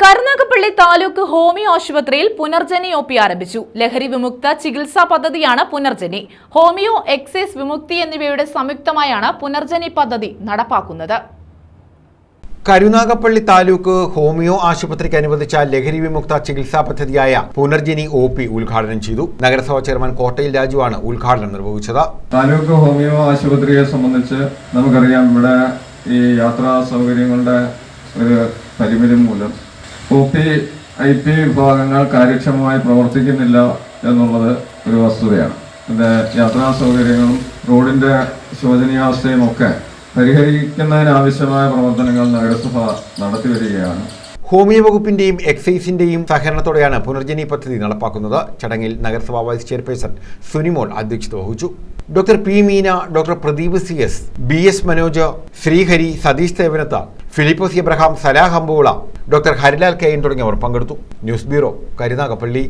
Karunagappally taluk homeo ആശുപത്രിയിൽ Punarjani O P ആരംഭിച്ചു. ലഹരി വിമുക്ത ചികിത്സാ പദ്ധതിയാണ് പുനർജനി. ഹോമിയോ എക്സൈസ് വിമുക്തി എന്നിവയുടെ സംയുക്തമായാണ് പുനർജനി പദ്ധതി നടപ്പാക്കുന്നത്. കരുനാഗപ്പള്ളി താലൂക്ക് ഹോമിയോ ആശുപത്രിക്ക് അനുവദിച്ച ലഹരി വിമുക്ത ചികിത്സാ പദ്ധതിയായ പുനർജനി ഒ പി ഉദ്ഘാടനം ചെയ്തു. നഗരസഭാ ചെയർമാൻ കോട്ടയിൽ രാജുവാണ് ഉദ്ഘാടനം നിർവഹിച്ചത്. താലൂക്ക് ഹോമിയോ ആശുപത്രിയെ സംബന്ധിച്ച് നമുക്കറിയാം ഇവിടെ ഈ യാത്രാ സൗകര്യങ്ങളുടെ ഒരു പരിമിതി മൂലം ഒ പി ഐ പി വിഭാഗങ്ങൾ കാര്യക്ഷമമായി പ്രവർത്തിക്കുന്നില്ല എന്നുള്ളത് ഒരു വസ്തുതയാണ്. പിന്നെ യാത്രാ സൗകര്യങ്ങളും റോഡിന്റെ ശോചനീയാവസ്ഥയും ഒക്കെ പരിഹരിക്കുന്നതിനാവശ്യമായ പ്രവർത്തനങ്ങൾ നഗരസഭ നടത്തി വരികയാണ്. ഹോമിയോ വകുപ്പിന്റെയും എക്സൈസിന്റെയും സഹകരണത്തോടെയാണ് പുനർജനി പദ്ധതി നടപ്പാക്കുന്നത്. ചടങ്ങിൽ നഗരസഭാ വൈസ് ചെയർപേഴ്സൺ സുനിമോൾ അധ്യക്ഷത വഹിച്ചു. Doctor P Meena doctor Pradeep C S B S Manoj Sreehari Satheesh Thevanath Philipose Abraham Salah അമ്പൂള doctor Harilal കെയൻ തുടങ്ങിയവർ പങ്കെടുത്തു. News bureau Karunagappally.